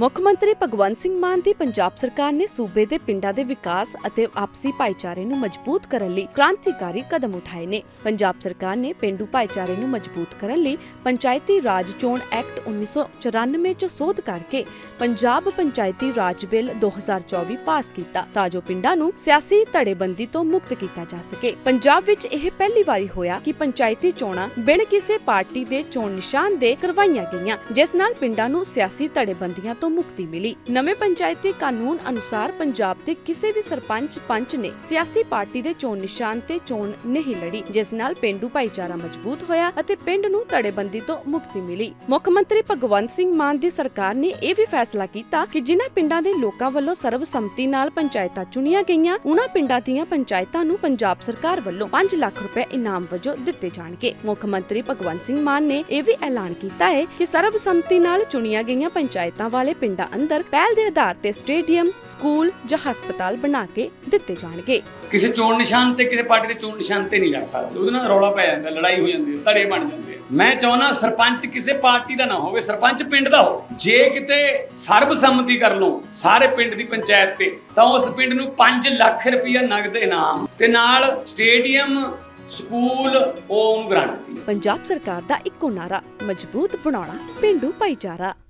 ਮੁੱਖ ਮੰਤਰੀ ਭਗਵੰਤ ਸਿੰਘ ਮਾਨ ਦੀ ਪੰਜਾਬ ਸਰਕਾਰ ਨੇ ਸੂਬੇ ਦੇ ਪਿੰਡਾਂ ਦੇ ਵਿਕਾਸ ਅਤੇ ਆਪਸੀ ਭਾਈਚਾਰੇ ਨੂੰ ਮਜ਼ਬੂਤ ਕਰਨ ਲਈ ਕ੍ਰਾਂਤੀਕਾਰੀ ਕਦਮ ਉਠਾਏ ਨੇ। ਪੰਜਾਬ ਸਰਕਾਰ ਨੇ ਪਿੰਡੂ ਭਾਈਚਾਰੇ ਨੂੰ ਮਜ਼ਬੂਤ ਕਰਨ ਲਈ ਪੰਚਾਇਤੀ ਰਾਜ ਚੋਣ ਐਕਟ 1994 ਚ ਸੋਧ ਕਰਕੇ ਪੰਜਾਬ ਪੰਚਾਇਤੀ ਰਾਜ ਬਿੱਲ 2024 ਪਾਸ ਕੀਤਾ ਤਾਂ ਜੋ ਪਿੰਡਾਂ ਨੂੰ ਸਿਆਸੀ ਧੜੇਬੰਦੀ ਤੋਂ ਮੁਕਤ ਕੀਤਾ ਜਾ ਸਕੇ। ਪੰਜਾਬ ਵਿੱਚ ਇਹ ਪਹਿਲੀ ਵਾਰੀ ਹੋਇਆ ਕਿ ਪੰਚਾਇਤੀ ਚੋਣਾਂ ਬਿਨ ਕਿਸੇ ਪਾਰਟੀ ਦੇ ਚੋਣ ਨਿਸ਼ਾਨ ਦੇ ਕਰਵਾਈਆਂ ਗਈਆਂ, ਜਿਸ ਨਾਲ ਪਿੰਡਾਂ ਨੂੰ ਸਿਆਸੀ ਧੜੇਬੰਦੀਆਂ ਤੋਂ ਮੁਕਤੀ ਮਿਲੀ। ਨਵੇਂ ਪੰਚਾਇਤੀ ਕਾਨੂੰਨ ਅਨੁਸਾਰ ਪੰਜਾਬ ਦੇ ਕਿਸੇ ਵੀ ਸਰਪੰਚ ਪੰਚ ਨੇ ਸਿਆਸੀ ਪਾਰਟੀ ਦੇ ਚੋਣ ਨਿਸ਼ਾਨ ਤੇ ਚੋਣ ਨਹੀਂ ਲੜੀ, ਜਿਸ ਨਾਲ ਪਿੰਡੂ ਭਾਈਚਾਰਾ ਮਜ਼ਬੂਤ ਹੋਇਆ ਅਤੇ ਪਿੰਡ ਨੂੰ ਧੜੇਬੰਦੀ ਤੋਂ ਮੁਕਤੀ ਮਿਲੀ। ਮੁੱਖ ਮੰਤਰੀ ਭਗਵੰਤ ਸਿੰਘ ਮਾਨ ਦੀ ਸਰਕਾਰ ਨੇ ਇਹ ਵੀ ਫੈਸਲਾ ਕੀਤਾ ਕਿ ਜਿਨ੍ਹਾਂ ਪਿੰਡਾਂ ਦੇ ਲੋਕਾਂ ਵੱਲੋਂ ਸਰਬਸੰਮਤੀ ਨਾਲ ਪੰਚਾਇਤਾਂ ਚੁਣੀਆਂ ਗਈਆਂ ਉਹਨਾਂ ਪਿੰਡਾਂ ਦੀਆਂ ਪੰਚਾਇਤਾਂ ਨੂੰ ਪੰਜਾਬ ਸਰਕਾਰ ਵੱਲੋਂ 5 ਲੱਖ ਰੁਪਏ ਇਨਾਮ ਵਜੋਂ ਦਿੱਤੇ ਜਾਣਗੇ। ਮੁੱਖ ਮੰਤਰੀ ਭਗਵੰਤ ਸਿੰਘ ਮਾਨ ਨੇ ਇਹ ਵੀ ਐਲਾਨ ਕੀਤਾ ਹੈ ਕਿ ਸਰਬਸੰਮਤੀ ਨਾਲ ਚੁਣੀਆਂ ਗਈਆਂ ਪੰਚਾਇਤਾਂ ਵਾਲੇ ਪਿੰਡਾਂ ਅੰਦਰ ਪਹਿਲ ਦੇ ਆਧਾਰ ਤੇ ਸਟੇਡੀਅਮ ਸਕੂਲ ਜਾਂ ਹਸਪਤਾਲ ਬਣਾ ਕੇ ਦਿੱਤੇ ਜਾਣਗੇ। ਕਿਸੇ ਚੋਣ ਨਿਸ਼ਾਨ ਤੇ ਕਿਸੇ ਪਾਰਟੀ ਦੇ ਚੋਣ ਨਿਸ਼ਾਨ ਤੇ ਨਹੀਂ ਲੜ ਸਕਦੇ। ਉਹਦੇ ਨਾਲ ਰੌਲਾ ਪੈ ਜਾਂਦਾ ਲੜਾਈ ਹੋ ਜਾਂਦੀ ਹੈ ਧੜੇ ਬਣ ਜਾਂਦੇ ਆ। ਮੈਂ ਚਾਹੁੰਦਾ ਸਰਪੰਚ ਕਿਸੇ ਪਾਰਟੀ ਦਾ ਨਾ ਹੋਵੇ ਸਰਪੰਚ ਪਿੰਡ ਦਾ ਹੋ ਜੇ ਕਿਤੇ ਸਰਬਸੰਮਤੀ ਕਰ ਲਓ ਸਾਰੇ ਪਿੰਡ ਦੀ ਪੰਚਾਇਤ ਤੇ ਤਾਂ ਉਸ ਪਿੰਡ ਨੂੰ 5 ਲੱਖ ਰੁਪਇਆ ਨਗਦ ਇਨਾਮ ਤੇ ਨਾਲ ਸਟੇਡੀਅਮ ਸਕੂਲ ਉਹਨੂੰ ਗ੍ਰਾਂਟ ਪੰਜਾਬ ਸਰਕਾਰ ਦਾ ਇੱਕੋ ਨਾਰਾ ਮਜ਼ਬੂਤ ਬਣਾਉਣਾ ਪਿੰਡੂ ਭਾਈਚਾਰਾ।